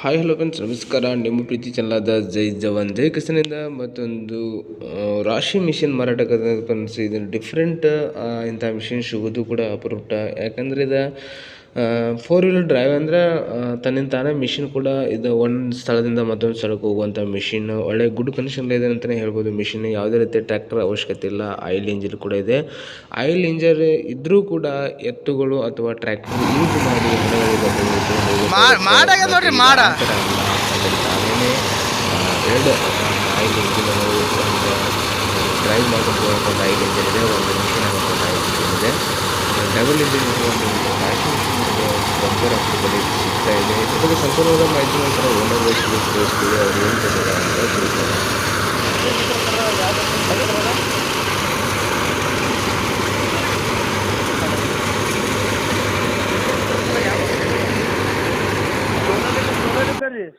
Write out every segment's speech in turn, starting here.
Hi hello friends ನಮಸ್ಕಾರ. ನಿಮ್ಮ ಪ್ರೀತಿ ಚಾನಲಾದ ಜೈ ಜವಾನ್. ಜೈ ಕಿಸನಿಂದ ಮತ್ತೊಂದು ರಾಶಿ ಮಿಷಿನ್ ಮಾರಾಟಕ್ಕೆ ಫ್ರೆಂಡ್ಸ್ ಇದು ಡಿಫ್ರೆಂಟ್ ಇಂಥ ಮಿಷಿನ್ ಸಿಗೋದು ಕೂಡ ಅಪರೂಪ. ಯಾಕಂದರೆ ಇದು ಫೋರ್ ವೀಲರ್ ಡ್ರೈವ್ ಅಂದ್ರೆ ತನ್ನಿಂದ ತಾನೇ ಮಿಷಿನ್ ಕೂಡ ಇದು ಒಂದು ಸ್ಥಳದಿಂದ ಮತ್ತೊಂದು ಸ್ಥಳಕ್ಕೆ ಹೋಗುವಂಥ ಮಿಷಿನ್ ಒಳ್ಳೆ ಗುಡ್ ಕಂಡೀಷನ್ ಇದೆ ಅಂತಲೇ ಹೇಳ್ಬೋದು. ಮಿಷಿನ್ ಯಾವುದೇ ರೀತಿ ಟ್ರ್ಯಾಕ್ಟರ್ ಅವಶ್ಯಕತೆ ಇಲ್ಲ. ಆಯಿಲ್ ಇಂಜಿನ್ ಕೂಡ ಇದೆ. ಆಯಿಲ್ ಇಂಜರ್ ಇದ್ರೂ ಕೂಡ ಎತ್ತುಗಳು ಅಥವಾ ಟ್ರ್ಯಾಕ್ಟರ್ ಯೂಸ್ ಮಾಡಿ. ಎರಡು ಆಯಿಲ್ ಇಂಜಿನ್ ಡ್ರೈವ್ ಮಾಡ್ಕೊಂಡು ಒಂದು ಆಯಿಲ್ ಇಂಜಿನ್ ಇದೆ. ಒಂದು ಮಿಷಿನ್ ಆಯಿಲ್ ಇಂಜಿನ್ ಇದೆ. ಡಬಲ್ ಇಂಜಿನ್ ಒಂದು ಫ್ಯಾಷನ್ ಮಿಷಿನ್ ಇದೆ ಬಂಪರ್ ಆಫರ್ದಲ್ಲಿ ಸಿಗ್ತಾ ಇದೆ ಇದ್ರ ಬಗ್ಗೆ ಸಂಪೂರ್ಣವಾದ ಮಾಹಿತಿ ನಂತರ ಓನರ್ ವಯಸ್ಸಿಗೆ ತೋರಿಸ್ತೀವಿ ಅವ್ರು ಏನು ಕೊಟ್ಟಿದ್ದಾರೆ ಅಂತ ತಿಳ್ಕೊಳ್ಳೋಣ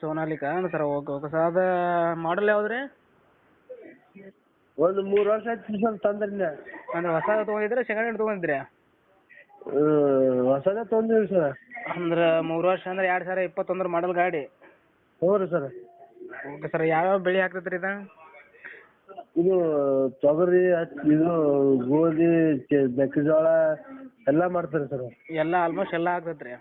Sonalika sir okay okay sir ಅದು ಮಾಡಲ್ ಯಾವ್ದು ರೀ ಒಂದು ಮೂರು ವರ್ಷ ಆಯ್ತು ಸರ್ ತಂದ್ರಿ ಅಂದ್ರೆ ಹೊಸ ತೊಗೊಂಡಿದ್ರೆ ಸೆಕೆಂಡ್ ಹ್ಯಾಂಡ್ ತೊಗೊಂಡಿದ್ರಿ? ಹೊಸದೇ ತೊಂದ್ರೆ ಸರ್. ಅಂದ್ರೆ ಮೂರು ವರ್ಷ ಅಂದ್ರೆ ಎರಡು ಸಾವಿರ ಇಪ್ಪತ್ತೊಂದರ ಮಾಡಲ್ ಗಾಡಿ. ಹ್ಞೂ ರೀ ಸರ್. ಓಕೆ ಸರ್ ಯಾವ್ಯಾವ ಬೆಳೆ ಹಾಕ್ತೈತ್ರಿ ಇದು? ಇದು ತೊಗರಿ ಹತ್ತಿ ಇದು ಗೋಧಿ ಚೆ- ಮೆಕ್ಕೆಜೋಳ ಎಲ್ಲ ಮಾಡ್ತಾರೆ ಸರ್. ಎಲ್ಲ ಆಲ್ಮೋಸ್ಟ್ ಎಲ್ಲ ಆಗ್ತೈತ್ರಿ.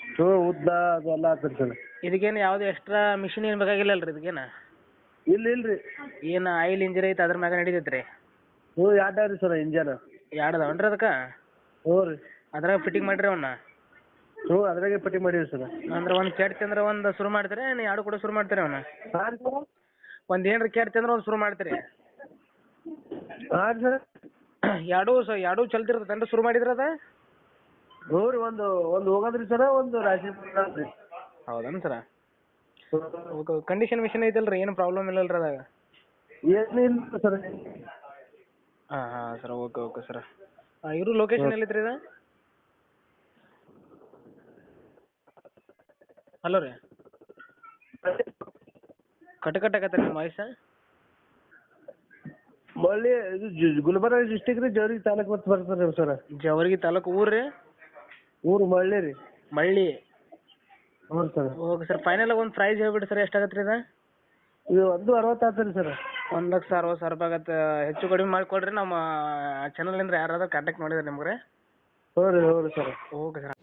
ಚೋ ಹ್ಞೂ ಉದ್ದ ಅದೆಲ್ಲ ಹಾಕ್ತಾರೆ ಸರ್. ಇದಕ್ಕೇನು ಯಾವ್ದು ಎಕ್ಸ್ಟ್ರಾ ಮಿಷಿನ್ ಏನು ಬೇಕಾಗಿಲ್ಲ ಅಲ್ರಿ ಇದಕ್ಕೇನ? ಇಲ್ಲ ಇಲ್ರಿ ಏನು ಆಯಿಲ್ ಇಂಜಿನ್ ಐತೆ ಅದ್ರ ಮ್ಯಾಗ ನಡೀತೈತೆ ರೀ ಹ್ಞೂ ಎರಡು ರೀ ಸರ್ ಇಂಜನ್ ಎರಡು ಅದಾವನ್ರಿ ಅದಕ್ಕೆ? ಹ್ಞೂ ರೀ. ಅದ್ರಾಗ ಫಿಟ್ಟಿಂಗ್ ಮಾಡಿರಿ ಅವನ್ನ ಹ್ಞೂ ಅದ್ರಾಗೆ ಪಟ್ಟಿ ಮಾಡೀವಿ ಸರ್. ಅಂದ್ರೆ ಒಂದು ಕೆಡ್ತಿ ಅಂದ್ರೆ ಒಂದು ಶುರು ಮಾಡ್ತೀರಿ ನೀವು ಎರಡು ಕೂಡ ಶುರು ಮಾಡ್ತೀರಿ ಅವನ್ನ ಹಾಂ ಸರ್. ಒಂದು ಏನ್ರ ಕೆಡ್ತಿ ಅಂದ್ರೆ ಒಂದು ಶುರು ಮಾಡ್ತೀರಿ? ಹಾಂ ಸರ್. ಎರಡೂ ಸ ಎರಡೂ ಶುರು ಮಾಡಿದ್ರ ಅದ? ಹ್ಞೂ ರೀ ಒಂದು ಒಂದು ಹೋಗೋದ್ರಿ ಸರ ಒಂದು ರಾಶಿ ರೀ ಹೌದನ್ ಸರ? ಓಕೆ ಕಂಡೀಷನ್ ಮಿಷನ್ ಐತಲ್ರಿ ಏನು ಪ್ರಾಬ್ಲಮ್ ಇಲ್ಲಲ್ರಿ ಅದಾಗ? ಏನು ಇಲ್ಲ ಸರ್. ಹಾಂ ಹಾಂ ಸರ್ ಓಕೆ ಓಕೆ ಸರ್. ಇವರು ಲೊಕೇಶನ್ ಎಲ್ಲಿತ್ರಿ ಇದು? ಹಲೋ ರೀ. ಕಟ್ ಕಟ್ ಆಗತ್ತೆ ನಿಮ್ಮ ವಾಯ್ಸ್ ಮಳ್ಳಿ ಇದು ಜು- ಗುಲ್ಬರ್ಗ ಡಿಸ್ಟಿಕ್ ರೀ ಜವರಿಗೆ ತಾಲೂಕು ಮತ್ತೆ ಬರ್ತದೆ ರೀ ಸರ್ ಜವರ್ಗಿ ತಾಲೂಕು ಊರ್ ರೀ? ಊರು ಮಳ್ಳಿ ರೀ. ಮಳ್ಳಿ. ಹ್ಞೂ ಸರ್. ಓಕೆ ಸರ್ ಫೈನಲ್ ಒಂದು ಪ್ರೈಸ್ ಹೇಳ್ಬಿಡಿ ಸರ್ ಎಷ್ಟಾಗತ್ತೆ ರೀ ಇದು? ಇದು ಒಂದು ಅರವತ್ತು ಆಗ್ತದೆ ಸರ್ ಒಂದು ಲಕ್ಷ ಅರವತ್ತು ಸಾವಿರ ರೂಪಾಯಿ ಆಗತ್ತೆ. ಹೆಚ್ಚು ಕಡಿಮೆ ಮಾಡಿಕೊಡ್ರಿ ನಮ್ಮ ಚಾನಲಿಂದ ಯಾರಾದ್ರೂ ಕಾಂಟ್ಯಾಕ್ಟ್ ಮಾಡಿದ್ರೆ ನಿಮ್ಗೆ. ಹ್ಞೂ ರೀ ಹ್ಞೂ ರೀ ಸರ್ ಓಕೆ ಸರ್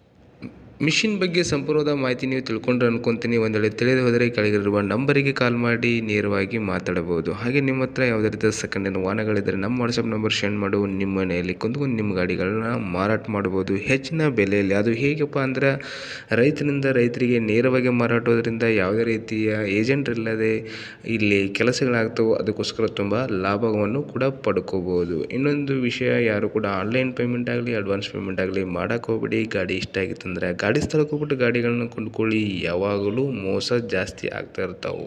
ಮಿಷಿನ್ ಬಗ್ಗೆ ಸಂಪೂರ್ಣವಾದ ಮಾಹಿತಿ ನೀವು ತಿಳ್ಕೊಂಡ್ರೆ ಅನ್ಕೊಂತೀನಿ. ಒಂದು ವೇಳೆ ತಿಳಿದು ಹೋದರೆ ಕೆಳಗಿರುವ ನಂಬರಿಗೆ ಕಾಲ್ ಮಾಡಿ ನೇರವಾಗಿ ಮಾತಾಡಬಹುದು. ಹಾಗೆ ನಿಮ್ಮ ಹತ್ರ ಯಾವುದೇ ರೀತಿಯ ಸೆಕೆಂಡ್ ಹ್ಯಾಂಡ್ ವಾಹನಗಳಿದ್ದರೆ ನಮ್ಮ ವಾಟ್ಸಪ್ ನಂಬರ್ ಸೆಂಡ್ ಮಾಡು. ನಿಮ್ಮ ಮನೆಯಲ್ಲಿ ಕುಂತ್ಕೊಂಡು ನಿಮ್ಮ ಗಾಡಿಗಳನ್ನ ಮಾರಾಟ ಮಾಡ್ಬೋದು ಹೆಚ್ಚಿನ ಬೆಲೆಯಲ್ಲಿ. ಅದು ಹೇಗಪ್ಪ ಅಂದ್ರೆ, ರೈತನಿಂದ ರೈತರಿಗೆ ನೇರವಾಗಿ ಮಾರಾಟೋದ್ರಿಂದ ಯಾವುದೇ ರೀತಿಯ ಏಜೆಂಟ್ ಇಲ್ಲದೆ ಇಲ್ಲಿ ಕೆಲಸಗಳಾಗ್ತವೋ. ಅದಕ್ಕೋಸ್ಕರ ತುಂಬ ಲಾಭವನ್ನು ಕೂಡ ಪಡ್ಕೋಬೋದು ಇನ್ನೊಂದು ವಿಷಯ, ಯಾರು ಕೂಡ ಆನ್ಲೈನ್ ಪೇಮೆಂಟ್ ಆಗಲಿ ಅಡ್ವಾನ್ಸ್ ಪೇಮೆಂಟ್ ಆಗಲಿ ಮಾಡೋಕೆ ಹೋಗ್ಬಿಡಿ. ಗಾಡಿ ಇಷ್ಟ ಆಗಿತ್ತಂದ್ರೆ ಗಾಡಿ ಸ್ಥಳಕ್ಕೆ ಹೋಗ್ಬಿಟ್ಟು ಗಾಡಿಗಳನ್ನ ಕೊಂಡ್ಕೊಳ್ಳಿ ಯಾವಾಗಲೂ ಮೋಸ ಜಾಸ್ತಿ ಆಗ್ತಾ ಇರ್ತಾವೆ.